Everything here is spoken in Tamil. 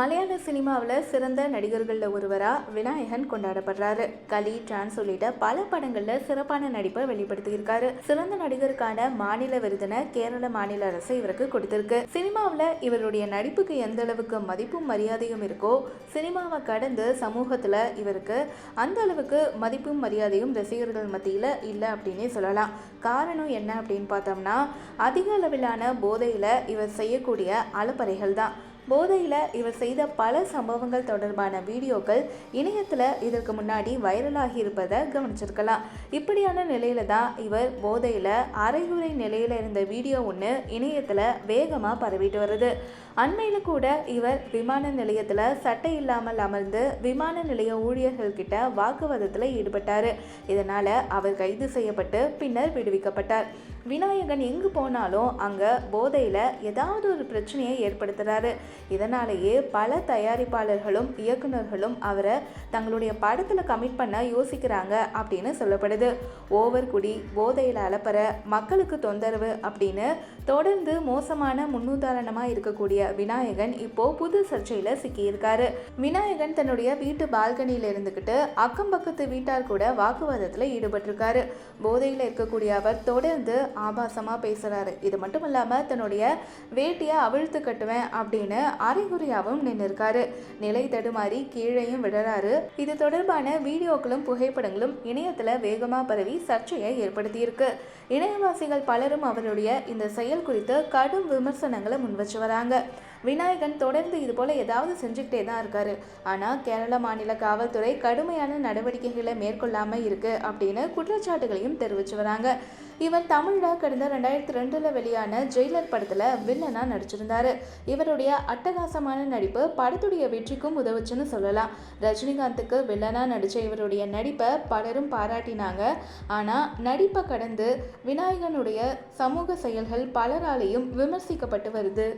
மலையாள சினிமாவில் சிறந்த நடிகர்களில் ஒருவராக விநாயகன் கொண்டாடப்படுறாரு. கலி டிரான்ஸ் உள்ளிட்ட பல படங்களில் சிறப்பான நடிப்பை வெளிப்படுத்தியிருக்காரு. சிறந்த நடிகருக்கான மாநில விருதினை கேரள மாநில அரசு இவருக்கு கொடுத்திருக்கு. சினிமாவில் இவருடைய நடிப்புக்கு எந்த அளவுக்கு மதிப்பும் மரியாதையும் இருக்கோ சினிமாவை கடந்து சமூகத்தில் இவருக்கு அந்த அளவுக்கு மதிப்பும் மரியாதையும் ரசிகர்கள் மத்தியில் இல்லை அப்படின்னே சொல்லலாம். காரணம் என்ன அப்படின்னு பார்த்தோம்னா அதிக அளவிலான போதையில் இவர் செய்யக்கூடிய அலப்பறைகள் தான். போதையில் இவர் செய்த பல சம்பவங்கள் தொடர்பான வீடியோக்கள் இணையத்தில் இதற்கு முன்னாடி வைரலாகி இருப்பதை கவனிச்சிருக்கலாம். இப்படியான நிலையில தான் இவர் போதையில் அரைகுறை நிலையில் இருந்த வீடியோ ஒன்று இணையத்தில் வேகமாக பரவிட்டு வருது. அண்மையில் கூட இவர் விமான நிலையத்தில் சட்டை இல்லாமல் அமர்ந்து விமான நிலைய ஊழியர்கள்கிட்ட வாக்குவாதத்தில் ஈடுபட்டார். இதனால் அவர் கைது செய்யப்பட்டு பின்னர் விடுவிக்கப்பட்டார். விநாயகன் எங்கு போனாலும் அங்கே போதையில் ஏதாவது ஒரு பிரச்சனையை ஏற்படுத்துகிறாரு இதனாலேயே பல தயாரிப்பாளர்களும் இயக்குநர்களும் அவரை தங்களுடைய படத்தில் கமிட் பண்ண யோசிக்கிறாங்க அப்படின்னு சொல்லப்படுது. ஓவர் குடி போதையில் அலப்பற மக்களுக்கு தொந்தரவு அப்படின்னு தொடர்ந்து மோசமான முன்னுதாரணமாக இருக்கக்கூடிய விநாயகன் இப்போ புது சர்ச்சையில் சிக்கியிருக்காரு. விநாயகன் தன்னுடைய வீட்டு பால்கனியில் இருந்துக்கிட்டு அக்கம் பக்கத்து வீட்டார் கூட வாக்குவாதத்தில் ஈடுபட்டிருக்காரு. போதையில் இருக்கக்கூடிய அவர் தொடர்ந்து ஆபாசமாக பேசுகிறாரு இது மட்டும் இல்லாமல் தன்னுடைய வேட்டியை அவிழ்த்து கட்டுவேன் அப்படின்னு அறிகுறியாகவும் நின்றுருக்காரு நிலை தடுமாறி கீழையும் விடுறாரு இது தொடர்பான வீடியோக்களும் புகைப்படங்களும் இணையத்தில் வேகமாக பரவி சர்ச்சையை ஏற்படுத்தியிருக்கு. இணையவாசிகள் பலரும் அவருடைய இந்த செயல் குறித்து கடும் விமர்சனங்களை முன்வச்சு வராங்க. விநாயகன் தொடர்ந்து இது போல ஏதாவது செஞ்சுக்கிட்டே தான் இருக்காரு. ஆனால் கேரள மாநில காவல்துறை கடுமையான நடவடிக்கைகளை மேற்கொள்ளாமல் இருக்கு அப்படின்னு குற்றச்சாட்டுகளையும் தெரிவிச்சு வராங்க. இவர் தமிழில் கடந்த ரெண்டாயிரத்தி ரெண்டில் வெளியான ஜெயிலர் படத்தில் வில்லனாக நடிச்சிருந்தார். இவருடைய அட்டகாசமான நடிப்பு படத்துடைய வெற்றிக்கும் உதவுச்சுன்னு சொல்லலாம். ரஜினிகாந்துக்கு வில்லனாக நடித்த இவருடைய நடிப்பை பலரும் பாராட்டினாங்க. ஆனால் நடிப்பை கடந்து விநாயகனுடைய சமூக செயல்கள் பலராலையும் விமர்சிக்கப்பட்டு வருது.